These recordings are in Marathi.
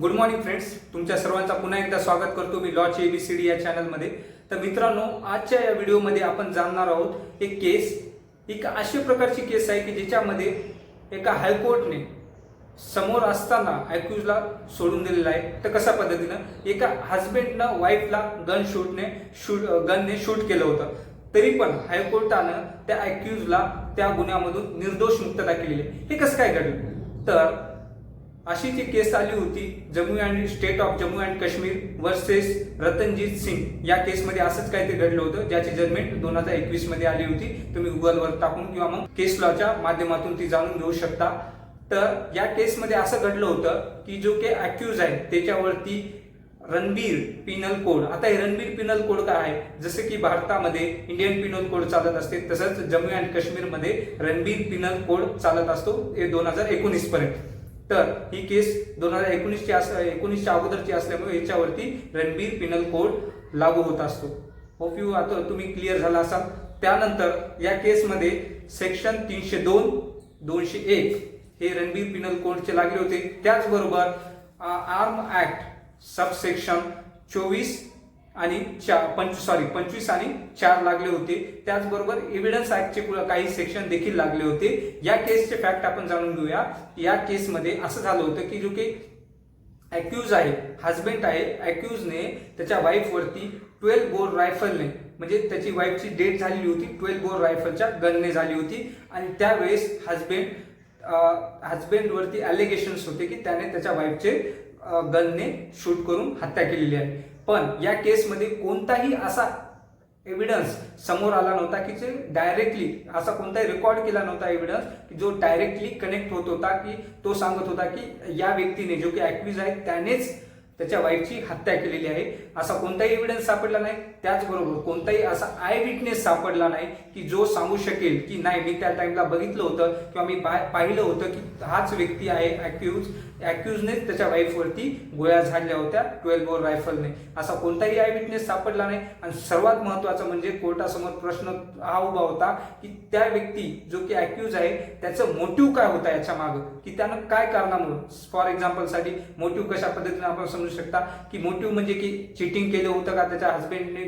गुड मॉर्निंग फ्रेंड्स तुमच्या सर्वांचा पुन्हा एकदा स्वागत करतो मी लॉची एबीसीडी या चॅनलमध्ये तर मित्रांनो आजच्या या व्हिडिओमध्ये आपण जाणणार आहोत एक केस एक अशा प्रकारची केस आहे की ज्याच्यामध्ये एका हायकोर्टने समोर असताना अॅक्युजला सोडून दिलेला आहे. तर कशा पद्धतीनं? एका हजबंडनं वाईफला गन शूटने शूट गनने शूट केलं होतं. तरी पण हायकोर्टानं त्या अॅक्युजला त्या गुन्ह्यामधून निर्दोष मुक्तता केलेली आहे. हे कसं काय घडलं? तर अशी ती केस आली होती Jammu and state of Jammu and Kashmir versus Ratanjit Singh. या केसमध्ये असंच काहीतरी घडलं होतं ज्याची जजमेंट दोन हजार एकवीसमध्ये आली होती. तुम्ही गुगलवर टाकून किंवा मग केस लॉच्या माध्यमातून ती जाणून घेऊ शकता. तर या केसमध्ये असं घडलं होतं की जो काही अक्यूज आहे त्याच्यावरती रणबीर पिनल कोड. आता हे रणबीर पिनल कोड काय आहे? जसं की भारतामध्ये इंडियन पिनल कोड चालत असते तसंच जम्मू अँड काश्मीरमध्ये रणबीर पिनल कोड चालत असतो हे दोन हजार एकोणीस पर्यंत तर ही केस दोन हजार एकोणीसची अस एकोणीसच्या अगोदरची असल्यामुळे याच्यावरती रणबीर पिनल कोड लागू होत असतो. होप यू आता तुम्ही क्लिअर झाला असाल. त्यानंतर या केसमध्ये सेक्शन तीनशे दोन दोनशे एक हे रणबीर पिनल कोडचे लागले होते. त्याचबरोबर आर्म ऍक्ट सबसेक्शन चोवीस आणि चार पंचवीस सॉरी पंचवीस आणि चार लागले होते. त्याचबरोबर एव्हिडन्स ऍक्टचे काही सेक्शन देखील लागले होते. या केसचे फॅक्ट आपण जाणून घेऊया. या केसमध्ये असं झालं होतं की जो की अॅक्यूज आहे हजबंड आहे अॅक्यूजने त्याच्या वाईफवरती ट्वेल्व बोर रायफलने म्हणजे त्याची वाईफची डेट झालेली होती. ट्वेल्व बोर रायफलच्या गनने झाली होती. आणि त्यावेळेस हजबंड हजबंडवरती अलिगेशन्स होते की त्याने त्याच्या वाईफचे गनने शूट करून हत्या केलेली आहे. पण या केसमध्ये कोणताही असा एव्हिडन्स समोर आला नव्हता की जे डायरेक्टली असा कोणताही रेकॉर्ड केला नव्हता एव्हिडन्स की जो डायरेक्टली कनेक्ट होत होता की तो सांगत होता की या व्यक्तीने जो की ऍक्विज आहे त्यानेच त्याच्या वाईफची हत्या केलेली आहे. असा कोणताही एव्हिडन्स सापडला नाही. त्याचबरोबर कोणताही असा आय विटनेस सापडला नाही की जो सांगू शकेल की नाही. मी त्या टाइमला बघितलं होतं किंवा मी पाहिलं होतं की हाच व्यक्ती आहे अॅक्युज अॅक्युजनेच त्याच्या वाईफवरती गोळ्या झाडल्या होत्या ट्वेल्व बोर रायफलने असा कोणताही आय विटनेस सापडला नाही. आणि सर्वात महत्वाचं म्हणजे कोर्टासमोर प्रश्न हा उभा होता की त्या व्यक्ती जो की अॅक्युज आहे त्याचं मोटिव्ह काय होता याच्या मागं? की त्यानं काय कारणामुळे? फॉर एक्झाम्पलसाठी मोटिव्ह कशा पद्धतीने आपण समजू शकता? की मोटिव्ह म्हणजे की चिटिंग केलं होतं का? त्याच्या हस्बंडने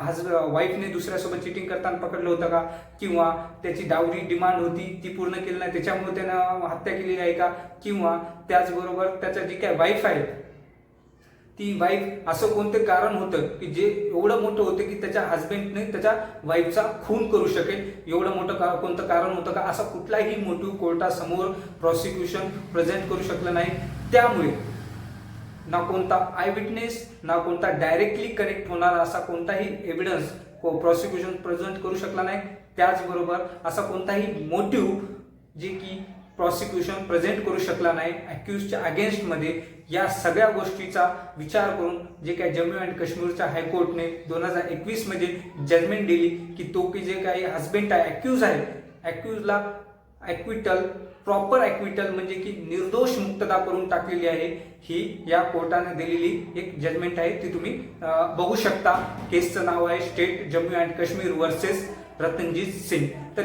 हज वाईफने दुसऱ्यासोबत चिटिंग करताना पकडलं होतं का? किंवा त्याची डावरी डिमांड होती ती पूर्ण केली नाही त्याच्यामुळे त्यानं हत्या केलेली आहे का? किंवा त्याचबरोबर त्याच्या जी काय वाईफ आहे ती वाईफ असं कोणतं कारण होतं की जे एवढं मोठं होतं की त्याच्या हस्बंडने त्याच्या वाईफचा खून करू शकेल? एवढं मोठं का कोणतं कारण होतं का? असा कुठलाही मोटिव्ह कोर्टासमोर प्रॉसिक्युशन प्रेझेंट करू शकलं नाही. त्यामुळे ना कोणता आय विटनेस ना कोणता डायरेक्टली कनेक्ट होणारा असा कोणताही एव्हिडन्स प्रॉसिक्युशन प्रेझेंट करू शकला नाही. त्याचबरोबर असा कोणताही मोटिव्ह जे की प्रॉसिक्युशन प्रेझेंट करू शकला नाही अॅक्युजच्या अगेन्स्टमध्ये या सगळ्या गोष्टीचा विचार करून जे काही जम्मू अँड काश्मीरच्या हायकोर्टने दोन हजार एकवीसमध्ये जजमेंट दिली की तो की जे काही हस्बंड आहे अॅक्युज आहे अॅक्युजला ॲक्विटल प्रॉपर ॲक्विटल म्हणजे की निर्दोष मुक्तता करून टाकलेली आहे. ही या कोर्टाने दिलेली एक जजमेंट आहे. ती तुम्ही बघू शकता. केसचं नाव आहे state Jammu and Kashmir versus Ratanjit Singh. तर